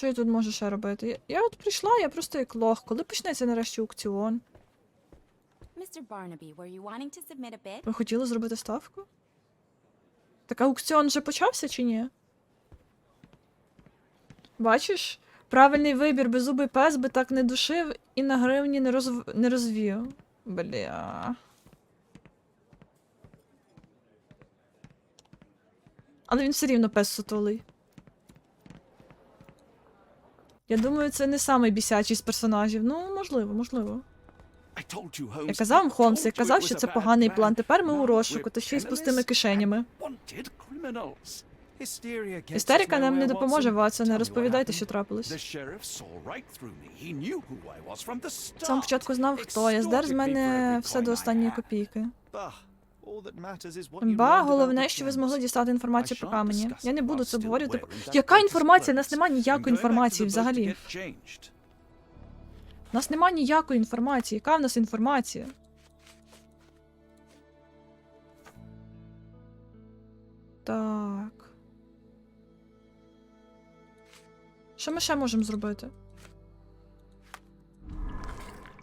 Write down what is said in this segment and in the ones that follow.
Що я тут можу ще робити? Я, я от прийшла, я просто як лох. Коли почнеться нарешті аукціон? Ви хотіли зробити ставку? Так аукціон вже почався чи ні? Бачиш? Правильний вибір, беззубий пес би так не душив і на гривні не, розв... не розвів. Бля. Але він все рівно пес сутулий. Я думаю, це не самий бісячий з персонажів. Ну, можливо, можливо. Я казав Холмс, я казав, що це поганий план. Тепер ми у розшуку, та ще й з пустими кишенями. Істерика нам не допоможе, Ватсоне. Розповідайте, що трапилось. Сам спочатку знав, хто я. Здер з мене все до останньої копійки. Ба, головне, що ви змогли дістати інформацію про камені. Я не буду це обговорювати. Яка інформація? У нас немає ніякої інформації взагалі. У нас немає ніякої інформації. Яка в нас інформація? Так. Що ми ще можемо зробити?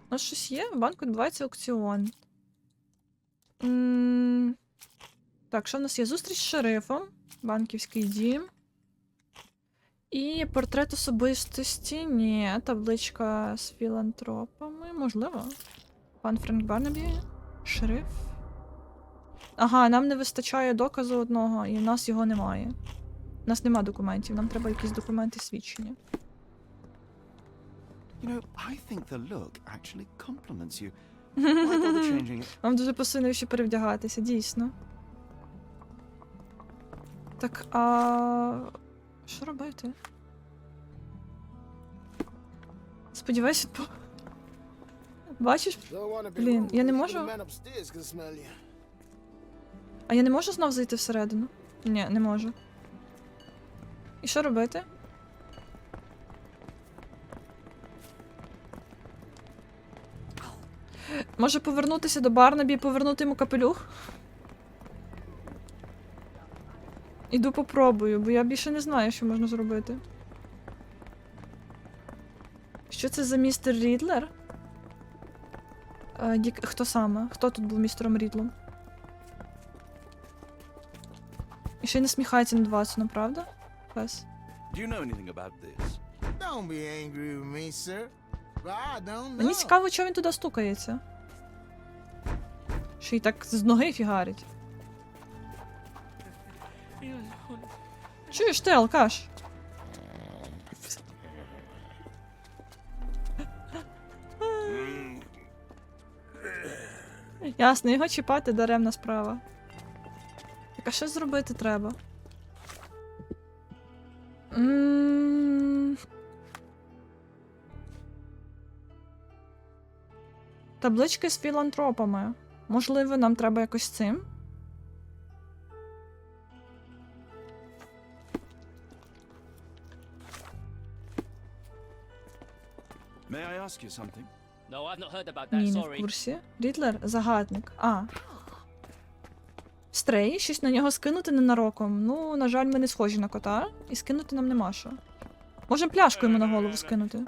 У нас щось є? В банку відбувається аукціон. Так, що в нас є? Зустріч з шерифом, банківський дім. І портрет особистості. Ні, табличка з філантропами. Можливо. Пан Френк Барнабі. Шериф. Ага, нам не вистачає доказу одного, і в нас його немає. У нас нема документів, нам треба якісь документи свідчення. You know, I think the look actually compliments you. Вам дуже посунув ще перевдягатися, дійсно. Так, а. Що робити? Сподіваюся, по... Бачиш? Блін, я не можу. А я не можу знов зайти всередину? Ні, не можу. І що робити? Може повернутися до Барнабі і повернути йому капелюх? Іду попробую, бо я більше не знаю, що можна зробити. Що це за містер Рідлер? Е, Дік... Хто саме? Хто тут був містером Рідлом? І ще й насміхається над Ватсоном, правда? Пес. Do you know anything about this? Don't be angry with me, sir. Мені цікаво, чого він туди стукається. Ще й так з ноги фігарить. Чуєш ти, алкаш? Ясно, його чіпати даремна справа. Так а що зробити треба? М, Таблички з філантропами. Можливо, нам треба якось цим? May I ask you something? No, I've not heard about that, Ні, не в sorry. курсі. Рідлер загадник. А. Стрей, щось на нього скинути ненароком. Ну, на жаль, ми не схожі на кота, і скинути нам нема що. Можемо пляшку йому на голову скинути.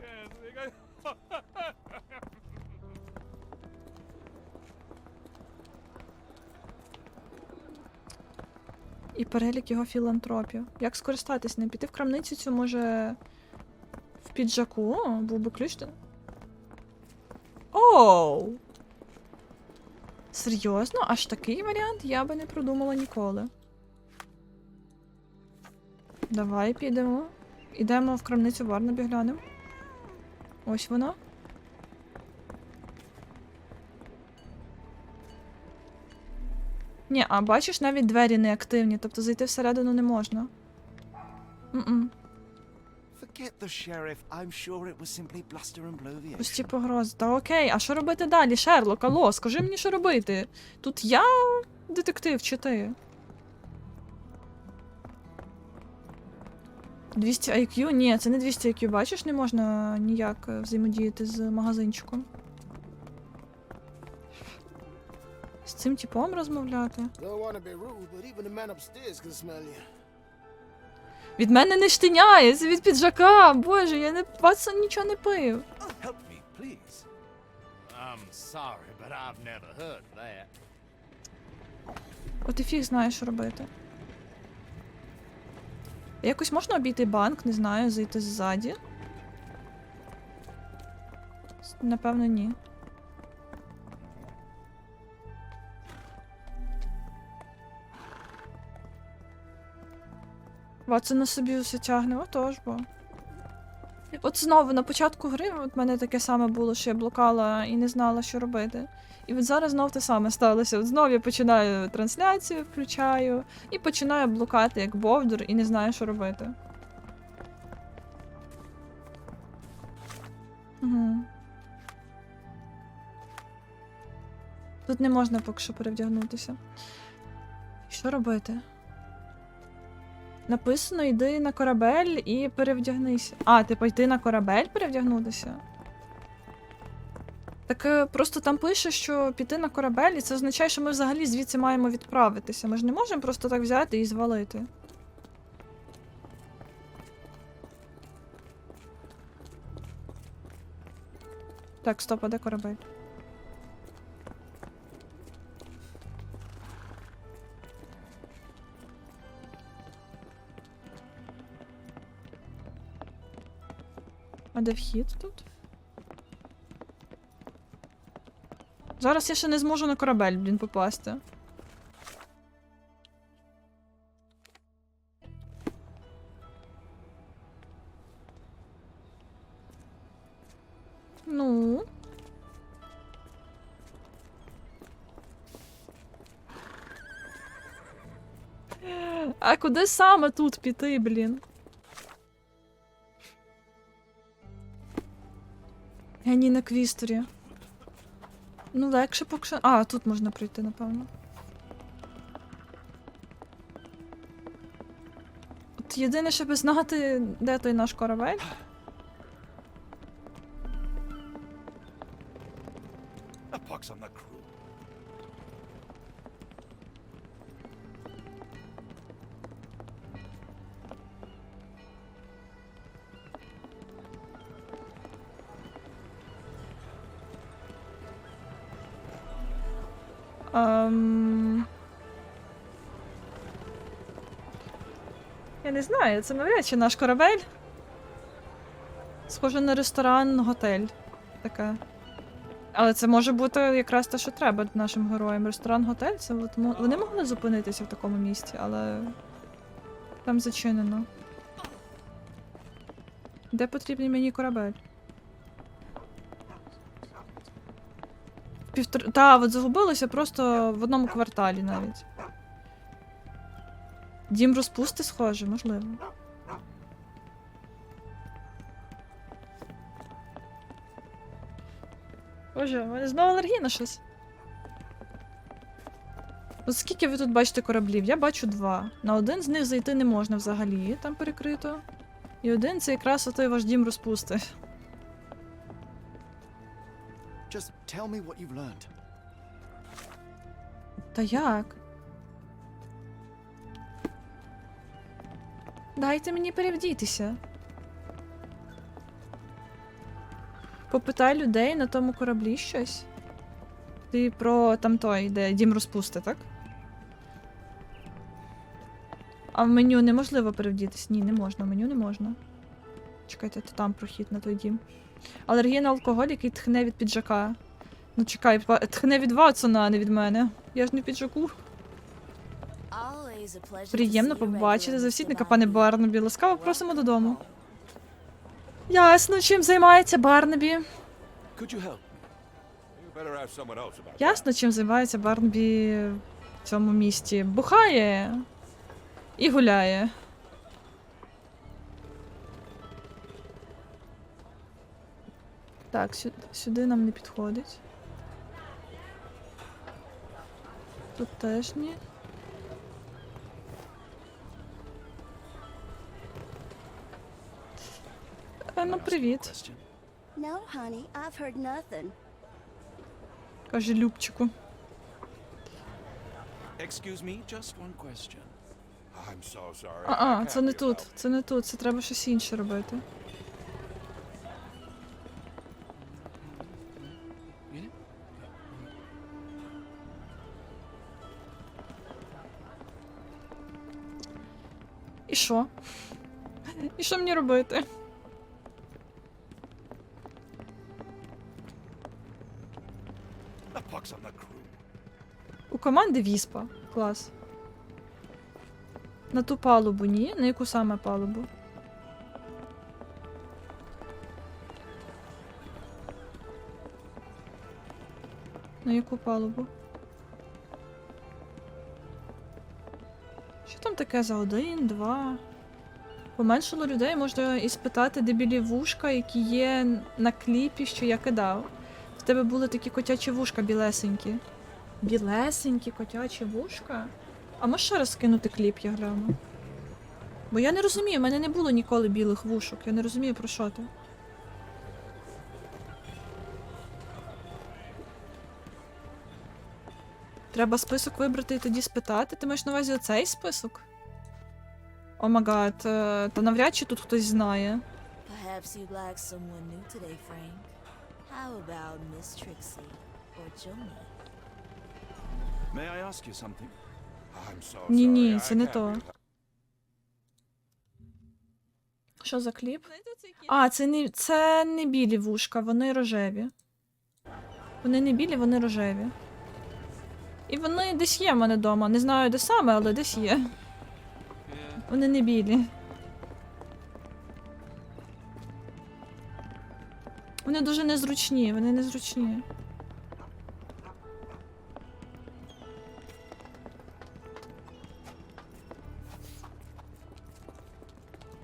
Перелік його філантропів. Як скористатись ним? Піти в крамницю цю, може. В піджаку? О, був би ключ. Оу! Серйозно? Аж такий варіант я би не продумала ніколи. Давай підемо. Ідемо в крамницю Барнабі глянемо. Ось вона. Ні, а бачиш, навіть двері не активні, тобто зайти всередину не можна. Пусті погрози. Та окей, а що робити далі, Шерлок? Алло, скажи мені, що робити? Тут я детектив чи ти? 200 IQ? Ні, це не 200 IQ, бачиш, не можна ніяк е, взаємодіяти з магазинчиком. З цим типом розмовляти. Від мене не штиняється, від піджака. Боже, я не Ватсон нічого не пив. That. От і фіг знає, що робити. Якось можна обійти банк, не знаю, зайти ззаді. Напевно, ні. Ватсон на собі все тягне, отож бо. От знову на початку гри от мене таке саме було, що я блукала і не знала, що робити. І от зараз знов те саме сталося. От знов я починаю трансляцію, включаю і починаю блукати як бовдур і не знаю, що робити. Угу. Тут не можна поки що перевдягнутися. Що робити? Написано, йди на корабель і перевдягнися. А, типу, йти на корабель перевдягнутися? Так е, просто там пише, що піти на корабель, і це означає, що ми взагалі звідси маємо відправитися. Ми ж не можемо просто так взяти і звалити. Так, стоп, а де корабель? А де вхід тут? Зараз я ще не зможу на корабель, блін, попасти. Ну. А куди саме тут піти, блін? Ні на квісторі. Ну, легше поки. А, тут можна пройти, напевно. От єдине, щоб знати, де той наш корабель. Ем... Я не знаю, це навряд чи наш корабель. Схоже на ресторан, готель. Таке. Але це може бути якраз те, що треба нашим героям. Ресторан-готель, це от, вони могли зупинитися в такому місці, але там зачинено. Де потрібний мені корабель? Півтор... Та, от загубилося просто в одному кварталі навіть. Дім розпусти схоже, можливо. Боже, у мене знову алергія на щось. От скільки ви тут бачите кораблів? Я бачу два. На один з них зайти не можна взагалі, там перекрито. І один це якраз отой ваш дім розпусти. Just tell me what you've learned. Та як? Дайте мені перевдітися. Попитай людей на тому кораблі щось. Ти про там той, де дім розпусти, так? А в меню неможливо перевдітись? Ні, не можна, в меню не можна. Чекайте, то там прохід на той дім. Алергія на алкоголь, який тхне від піджака. Ну чекай, тхне від Ватсона, а не від мене. Я ж не піджаку. Приємно побачити regular, завсідника, пане. Барнабі. Ласкаво просимо додому. Ясно, чим займається Барнабі. Ясно, чим займається Барнабі в цьому місті. Бухає і гуляє. Так, сюди, сюди нам не підходить. Тут теж ні. Е, Ну, привіт, No, honey, I've heard nothing. каже Любчику. Excuse me, just one question. I'm so sorry. I А, це не тут, це не тут, це треба щось інше робити. Що? І що мені робити? У команди Віспа. Клас. На ту палубу, ні? На яку саме палубу? На яку палубу? Таке за один, два? Поменшало людей, можна і спитати, де білі вушка, які є на кліпі, що я кидав. В тебе були такі котячі вушка білесенькі. Білесенькі котячі вушка? А можеш ще раз скинути кліп, я гляну? Бо я не розумію, в мене не було ніколи білих вушок. Я не розумію, про що ти. Треба список вибрати і тоді спитати. Ти маєш на увазі оцей список? О магад, е, та навряд чи тут хтось знає. Perhaps you'd like someone new today, Frank. How about Miss Trixie or Joni? May I ask you something? I'm so Ні, sorry. ні, це не то. Що за кліп? А, це не, це не білі вушка, вони рожеві. Вони не білі, вони рожеві. І вони десь є в мене вдома. Не знаю, де саме, але десь є. Вони не білі. Вони дуже незручні, вони незручні.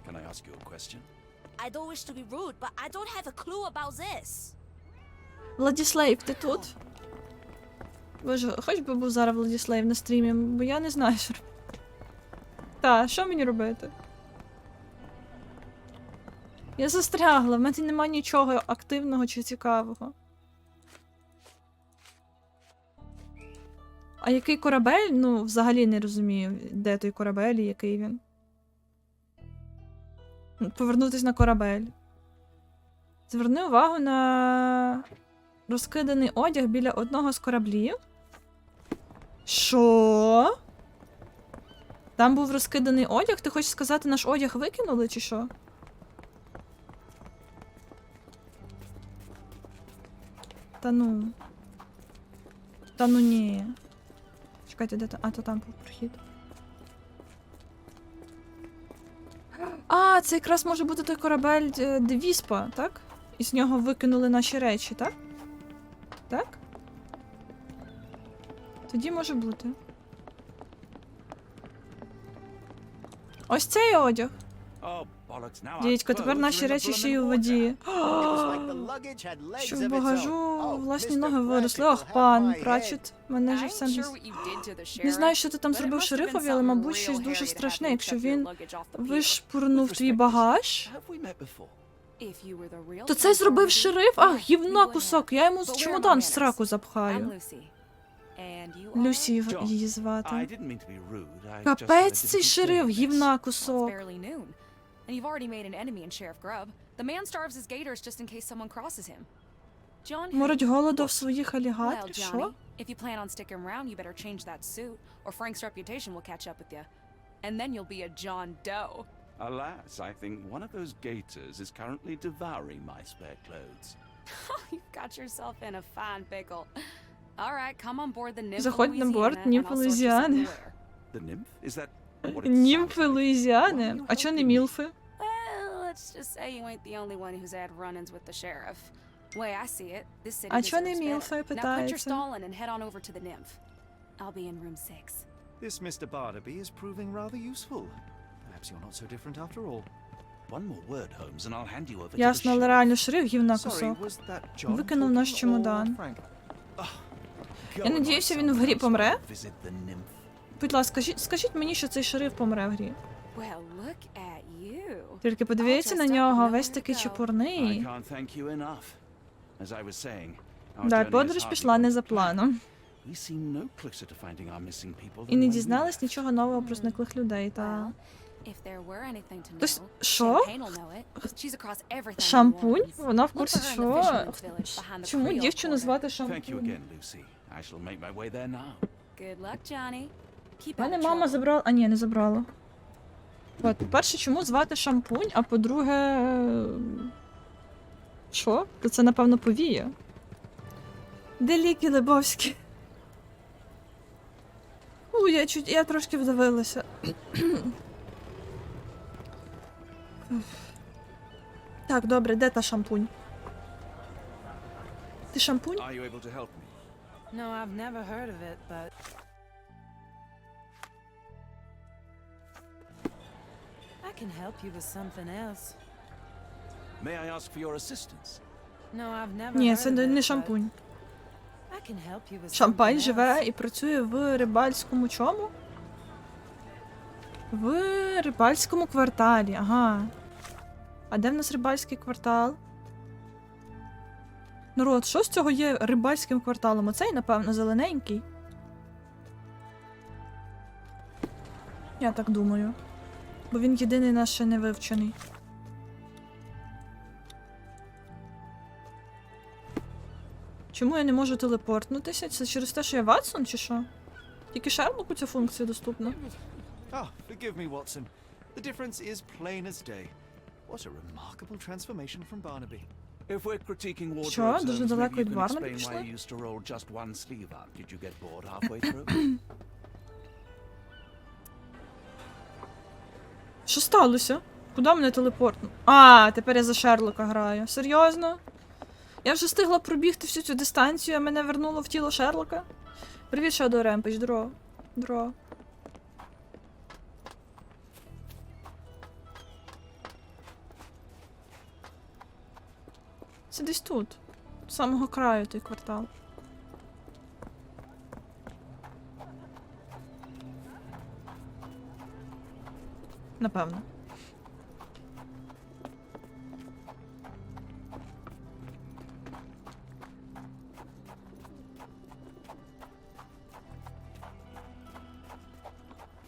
Can I ask you a question? I don't wish to be rude, but I don't have a clue about this. Владіслейв, ти тут? Боже, хоч би був зараз Владіслейв на стрімі, бо я не знаю, що робити. Та, що мені робити? Я застрягла, в мене немає нічого активного чи цікавого. А який корабель? Ну, взагалі не розумію, де той корабель і який він. Повернутись на корабель. Зверни увагу на розкиданий одяг біля одного з кораблів. Що? Там був розкиданий одяг? Ти хочеш сказати, наш одяг викинули, чи що? Та ну. Та ну ні. Чекайте, де то. А, то там був прохід. А, це якраз може бути той корабель е, де Віспа, так? І з нього викинули наші речі, так? Так? Тоді може бути. Ось цей одяг. Oh, Дідько, тепер наші речі ще й у воді. Що в багажу. Oh, власні ноги виросли. Ох, пан my Пратчет. Мене ain't все не... знаю, що ти там зробив шерифові, але, мабуть, щось дуже страшне, якщо він вишпурнув твій багаж. То це зробив шериф? Ах, гівна кусок. Я йому чемодан в сраку запхаю. Люсі в- John, її I звати. didn't mean to be rude. I just had a Капець цей difficult шериф, day with this. гівна Well, it's кусок. barely noon. And you've already made an enemy in Sheriff Grubb. The man starves his gators just in case someone crosses him. John Морить Hay- голоду в своїх Well, алігаторів? Johnny, Що? if you plan on sticking around, you better change that suit, or Frank's reputation will catch up with you. And then you'll be a John Doe. Alas, I think one of those gators is currently devouring my spare clothes. You've got yourself in a fine pickle. All right, come on board the Nymph Заходь на борт Louisiana, and Nymph I'll sort you something Louisiana. to wear. The nymph? Is that what it Німфи sounds like? Луїзіани. Why are you А чо не helping me? мілфи? Well, let's just say you ain't the only one who's had run-ins with the sheriff. Way I see it, this city А чо не deserves better. мілфи Now quit your питається? stalling and head on over to the Nymph. I'll be in room six. This Mr. Barnaby is proving rather useful. Perhaps you're not so different after all. One more word, Holmes, and I'll hand you over to the Ясно, але sheriff. реально шериф гівна Sorry, кусок. was that John Викинув наш talking or чемодан. Frank? Я надіюся, він в грі помре. Будь ласка, скажіть, скажіть мені, що цей шериф помре в грі. Тільки подивіться на нього, весь такий чепурний. I can't thank you enough. As I was saying, our Да, journey has подорож пішла не to за планом. І не дізнались нічого нового про зниклих людей, та. Тось- що? Шампунь? Вона в курсі, що. Чому дівчину звати Шампунь? I shall make my way there now. Good luck, Johnny. Keep Мене мама забрала. А ні, не забрала. От, по-перше, чому звати шампунь, а по-друге. е, Що? То це, напевно, повія. Де ліки Лебовські? У, я чуть. я трошки вдавилася. так, добре, де та шампунь? Ти шампунь? Are you able to help me? No, I've never heard of it, but. I can help you with something else. May I ask for your assistance? No, I've never Ні, це не шампунь. Шампань живе і працює в рибальському чому? В рибальському кварталі, ага. А де в нас рибальський квартал? Народ, що з цього є рибальським кварталом? Оцей, напевно, зелененький. Я так думаю. Бо він єдиний наш ще не вивчений. Чому я не можу телепортнутися? Це через те, що я Ватсон, чи що? Тільки Шерлоку ця функція доступна. Day. What a remarkable transformation from Barnaby. Що? Дуже далеко від why пішли? Що сталося? Куди мене телепортну? А, тепер я за Шерлока граю. Серйозно? Я вже встигла пробігти всю цю дистанцію, а мене вернуло в тіло Шерлока. Привіт, Shadow Rampage, дро. Дро. Це десь тут. З самого краю той квартал. Напевно.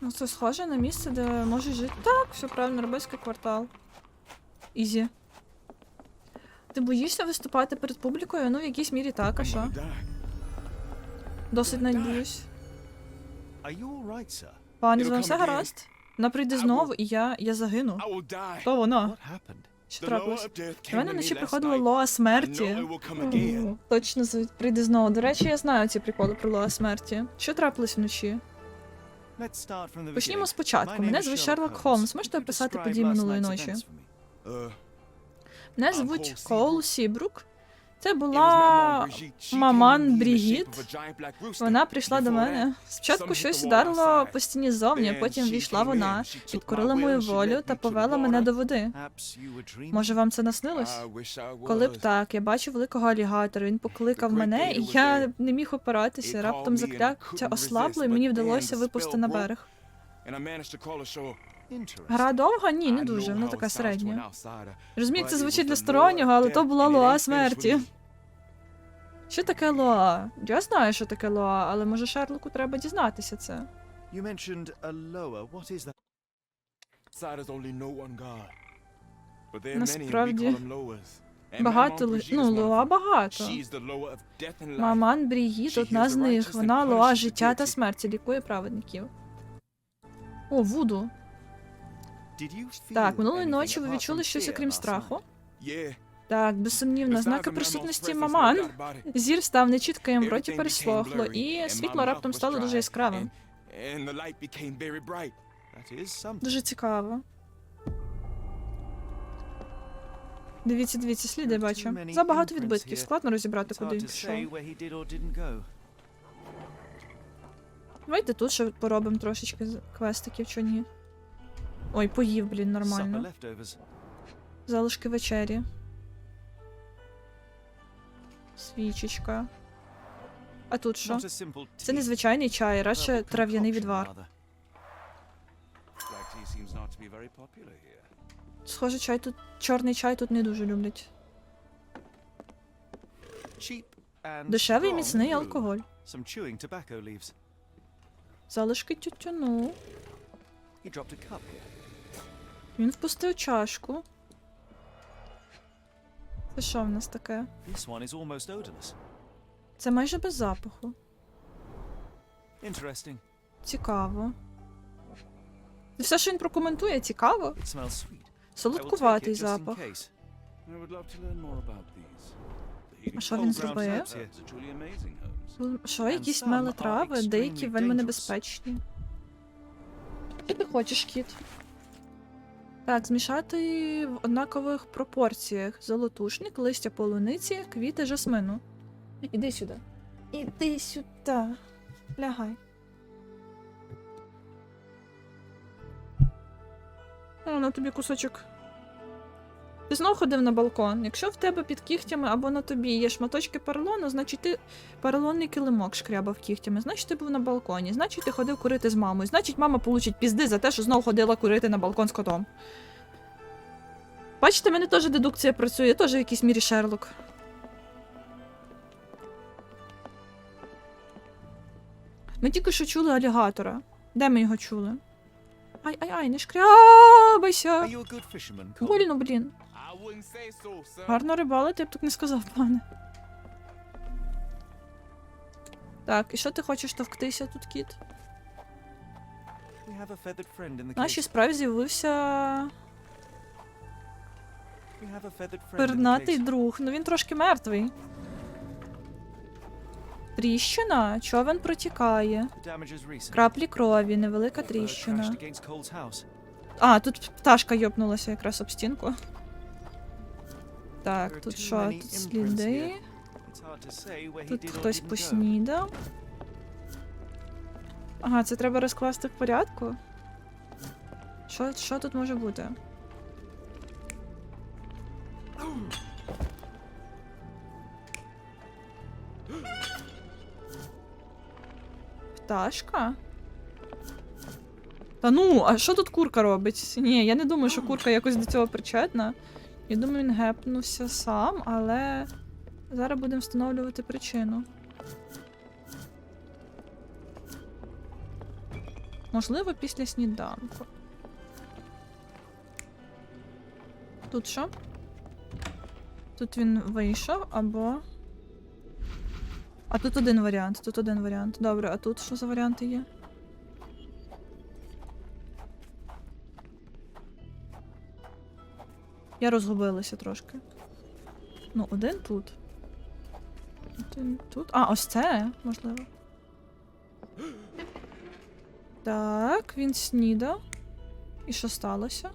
Ну, це схоже на місце, де можуть жити. Так, все правильно, рибальський квартал. Ізі. Ти боїшся виступати перед публікою? Ну, в якійсь мірі так, а що? Досить sir? Пані, з вами все гаразд? Вона прийде знову, і я, я загину. То вона. Що трапилось? До мене вночі приходила. Лоа смерті. О, Точно прийде знову. До речі, я знаю ці приколи про Лоа смерті. Що трапилось вночі? Почнімо спочатку. Мене звуть Шерлок Холмс. Можете описати події минулої ночі? Мене звуть Коул Сібрук. Це була маман Брігіт. Вона прийшла до мене. Спочатку щось ударило по стіні ззовні, а потім війшла вона, підкорила мою волю та повела мене до води. Може, вам це наснилось? Коли б так, я бачив великого алігатора, він покликав мене, і я не міг опиратися. Раптом закляття ослабло, і мені вдалося the випусти spell на берег. Гра довга? Ні, не дуже, вона така середня. Розумію, це звучить для стороннього, але то була Лоа смерті. Що таке Лоа? Я знаю, що таке Лоа, але може Шерлоку треба дізнатися це. Насправді, Багато Ну, Лоа багато. Маман Брігіт одна з них. Вона Лоа життя та смерті, лікує праведників. О, Вуду. Так, минулої ночі ви відчули щось окрім страху? Так, безсумнівно, знаки присутності маман. Зір став нечітким, в роті переслохло, і світло раптом стало дуже яскравим. Дуже цікаво. Дивіться, дивіться, сліди бачу. Забагато відбитків, складно розібрати, куди він пішов. Давайте тут ще поробимо трошечки квестиків, чи ні. Ой, поїв, блін, нормально. Залишки вечері. Свічечка. А тут що? Це tea. незвичайний чай, радше трав'яний відвар. Схоже, чай тут. Чорний чай тут не дуже люблять. Дешевий міцний алкоголь. Залишки тютюну. Він впустив чашку. Це що в нас таке? This one is almost odorless. Це майже без запаху. Interesting. Цікаво. Все, що він прокоментує, цікаво. It smells sweet. Солодкуватий запах. I would love to learn more about these. The А що він зробив? Що, якісь мели трави, деякі вельми небезпечні. Що ти хочеш, кіт? Так, змішати в однакових пропорціях золотушник, листя полуниці, квіти жасмину. Іди сюди. Іди сюди. Лягай. О, на тобі кусочок. Ти знов ходив на балкон. Якщо в тебе під кігтями або на тобі є шматочки поролону, значить ти поролонний килимок шкрябав кігтями. Значить, ти був на балконі. Значить, ти ходив курити з мамою. Значить, мама получить пізди за те, що знов ходила курити на балкон з котом. Бачите, в мене теж дедукція працює, теж в якійсь мірі Шерлок. Ми тільки що чули алігатора. Де ми його чули? Ай-ай-ай, не шкрябайся. Больно, блін. Гарно рибалити, я б так не сказав, пане. Так, і що ти хочеш товктися тут, кіт? В нашій справі з'явився пернатий друг. Ну він трошки мертвий. Тріщина, човен протікає. Краплі крові, невелика тріщина. А, тут пташка йопнулася якраз об стінку. Так, тут що? Тут сліди. Тут хтось поснідав. Ага, це треба розкласти в порядку. Що, що тут може бути? Пташка? Та ну, а що тут курка робить? Ні, я не думаю, що курка якось до цього причетна. Я думаю, він гепнувся сам, але зараз будемо встановлювати причину. Можливо, після сніданку. Тут що? Тут він вийшов або. А тут один варіант, тут один варіант. Добре, а тут що за варіанти є? Я розгубилася трошки. Ну, один тут. Один тут. А, ось це, можливо. Так, він снідав. І що сталося?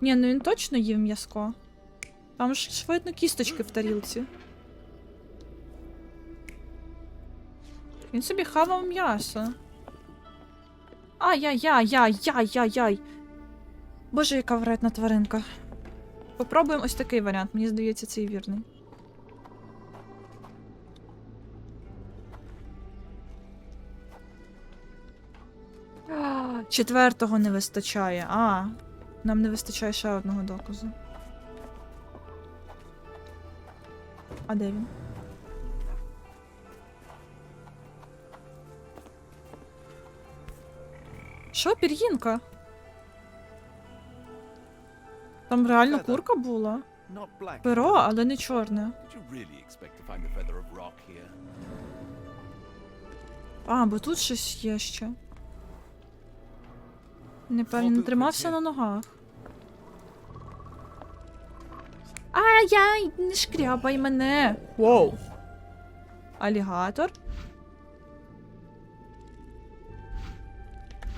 Ні, ну він точно їв м'яско. Там ж ж видно кісточки в тарілці. Він собі хавав м'ясо. Ай-яй-яй-яй-яй-яй-яй. Боже, яка вредна тваринка. Попробуємо ось такий варіант. Мені здається, цей вірний. Четвертого не вистачає. А, нам не вистачає ще одного доказу. А де він? Що, пір'їнка? Там реально курка була. Перо, але не чорне. А, бо тут щось є ще. Не певні, не тримався на ногах. Ай-яй, не шкрябай мене. Воу. Алігатор.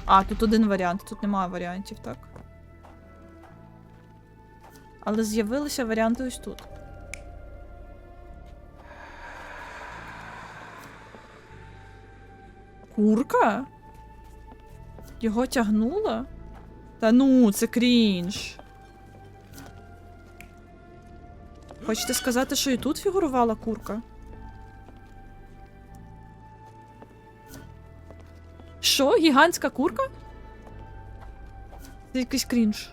А, тут один варіант, тут немає варіантів, так. Але з'явилися варіанти ось тут. Курка? Його тягнула? Та ну, це крінж. Хочете сказати, що і тут фігурувала курка? Що? Гігантська курка? Це якийсь крінж.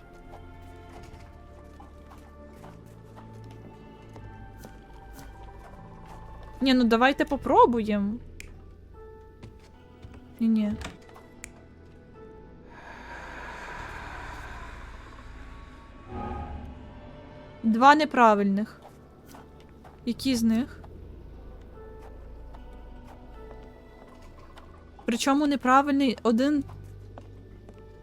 Ні, ну давайте попробуємо. Ні-ні. Два неправильних. Які з них? Причому неправильний один.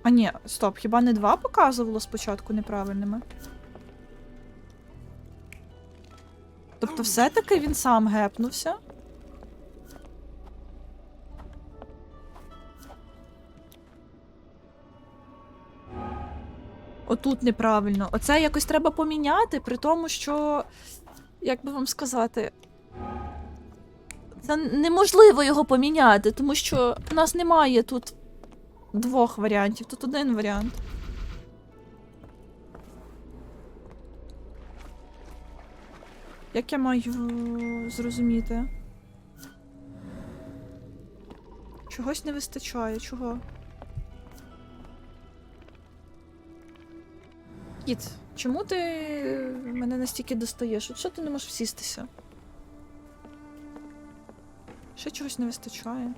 А ні, стоп, хіба не два показувало спочатку неправильними? Тобто все-таки він сам гепнувся? Отут неправильно. Оце якось треба поміняти, при тому, що. Як би вам сказати. Це неможливо його поміняти, тому що у нас немає тут двох варіантів, тут один варіант. Як я маю зрозуміти? Чогось не вистачає, чого? Кіт, чому ти мене настільки достаєш? От що ти не можеш всістися? Ще чогось не вистачає.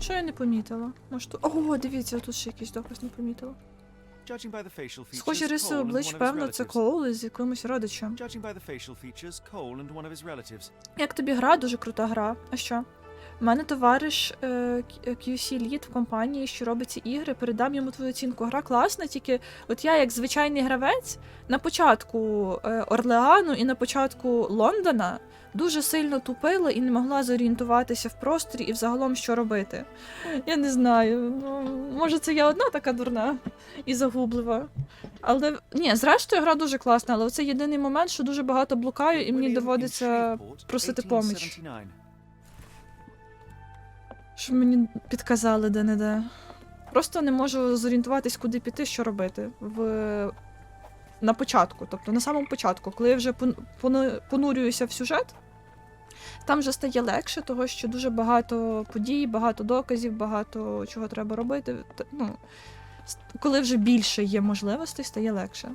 Що я не помітила? Може тут. О, дивіться, тут ще якийсь доказ не помітила. Схожі риси облич, певно, це. Коул з якимось родичем. Як тобі гра? Дуже крута гра. А що? У мене товариш е, QC лід в компанії, що робить ці ігри, передам йому твою оцінку. Гра класна, тільки от я, як звичайний гравець, на початку е, Орлеану і на початку Лондона дуже сильно тупила і не могла зорієнтуватися в просторі і взагалом що робити. Я не знаю. Ну, може, це я одна така дурна і загублива. Але ні, зрештою, гра дуже класна, але це єдиний момент, що дуже багато блукаю, і мені доводиться просити поміч. 1879. Щоб мені підказали де-не-де. Просто не можу зорієнтуватись, куди піти, що робити. В... На початку, тобто на самому початку, коли я вже понурююся в сюжет, там вже стає легше, того що дуже багато подій, багато доказів, багато чого треба робити. Ну, коли вже більше є можливостей, стає легше.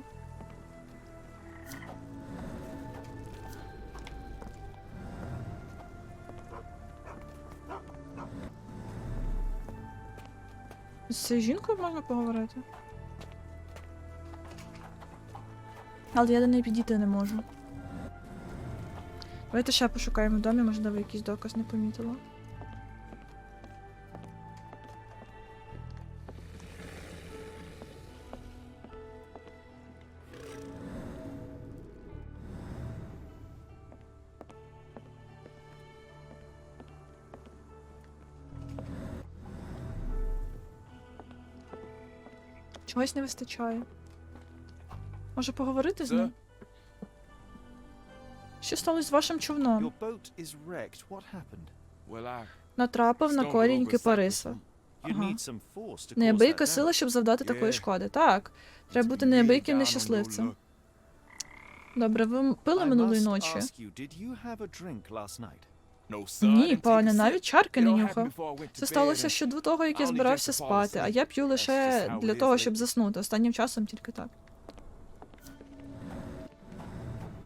З жінкою можна поговорити? Але я до неї підійти не можу. Давайте ще пошукаємо в домі, можливо, якийсь доказ не помітила. Чогось не вистачає. Може поговорити з ним? Що сталося з вашим човном? Натрапив на корінь кипариса. Ага. Неабияка сила, щоб завдати такої шкоди. Так. Треба бути неабияким нещасливцем. Добре, ви пили минулої ночі? Ні, пане, навіть чарки не нюхав. Це сталося ще до того, як я збирався спати, а я п'ю лише для того, щоб заснути. Останнім часом тільки так.